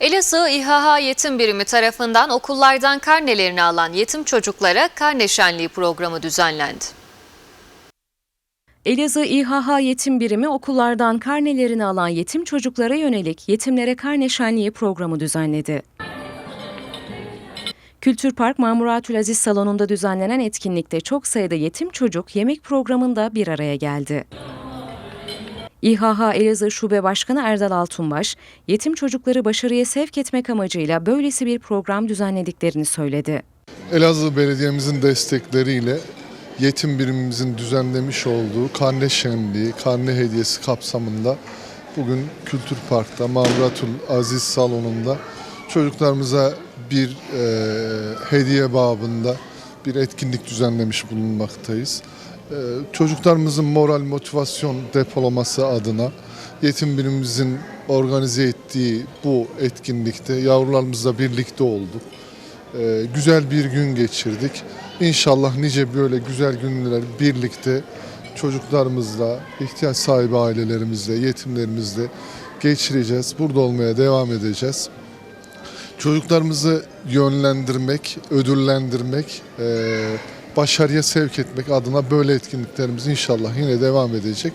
Elazığ İHH Yetim Birimi tarafından okullardan karnelerini alan yetim çocuklara karne şenliği programı düzenlendi. Elazığ İHH Yetim Birimi okullardan karnelerini alan yetim çocuklara yönelik Yetimlere Karne Şenliği programı düzenledi. Kültür Park Mamuratül Aziz Salonu'nda düzenlenen etkinlikte çok sayıda yetim çocuk yemek programında bir araya geldi. İHH Elazığ Şube Başkanı Erdal Altunbaş, yetim çocukları başarıya sevk etmek amacıyla böylesi bir program düzenlediklerini söyledi. Elazığ Belediye'mizin destekleriyle yetim birimimizin düzenlemiş olduğu karne şenliği, karne hediyesi kapsamında bugün Kültür Park'ta Mamratul Aziz Salonu'nda çocuklarımıza bir e, hediye babında bir etkinlik düzenlemiş bulunmaktayız. E, çocuklarımızın moral motivasyon depolaması adına yetim birimimizin organize ettiği bu etkinlikte yavrularımızla birlikte olduk. Ee, güzel bir gün geçirdik. İnşallah nice böyle güzel günler birlikte çocuklarımızla, ihtiyaç sahibi ailelerimizle, yetimlerimizle geçireceğiz. Burada olmaya devam edeceğiz. Çocuklarımızı yönlendirmek, ödüllendirmek, e, başarıya sevk etmek adına böyle etkinliklerimiz inşallah yine devam edecek.